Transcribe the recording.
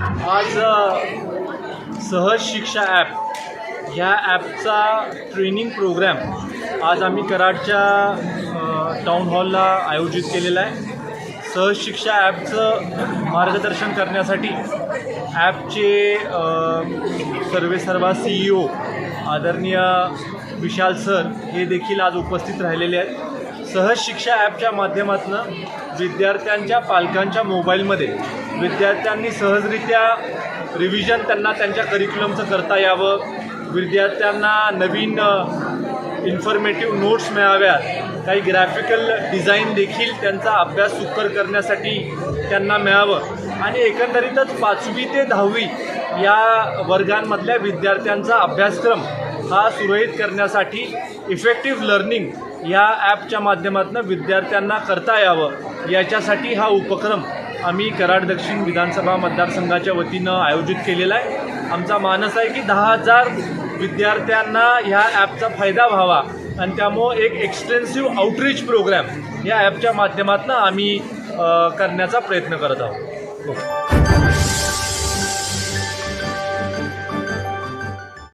आज सहज शिक्षा ॲप. ह्या ॲपचा ट्रेनिंग प्रोग्रॅम आज आम्ही कराडच्या टाऊन हॉलला आयोजित केलेला आहे. सहज शिक्षा ॲपचं मार्गदर्शन करण्यासाठी ॲपचे सर्वे सर्वा सी ई ओ आदरणीय विशाल सर हे देखील आज उपस्थित राहिलेले आहेत. सहज शिक्षा ॲपच्या माध्यमातून विद्यार्थ्यांच्या पालकांच्या मोबाईलमध्ये विद्यार्थ्यांनी सहजरित्या रिव्हिजन त्यांना त्यांच्या करिक्युलमचं करता यावं. विद्यार्थ्यांना नवीन इन्फॉर्मेटिव्ह नोट्स मिळाव्यात. काही ग्राफिकल डिझाईन देखील त्यांचा अभ्यास सुकर करण्यासाठी त्यांना मिळावं. आणि एकंदरीतच पाचवी ते दहावी या वर्गांमधल्या विद्यार्थ्यांचा अभ्यासक्रम हा सुरळीत करण्यासाठी इफेक्टिव्ह लर्निंग या ॲपच्या माध्यमातून विद्यार्थ्यांना करता यावं. याच्यासाठी हा उपक्रम आम्ही कराड दक्षिण विधानसभा मतदारसंघाच्या वतीनं आयोजित केलेला आहे. आमचा मानस आहे की दहा हजार विद्यार्थ्यांना ह्या ॲपचा फायदा व्हावा आणि त्यामुळं एक एक्सटेन्सिव्ह आउटरीच प्रोग्रॅम या ॲपच्या माध्यमातून आम्ही करण्याचा प्रयत्न करत आहोत.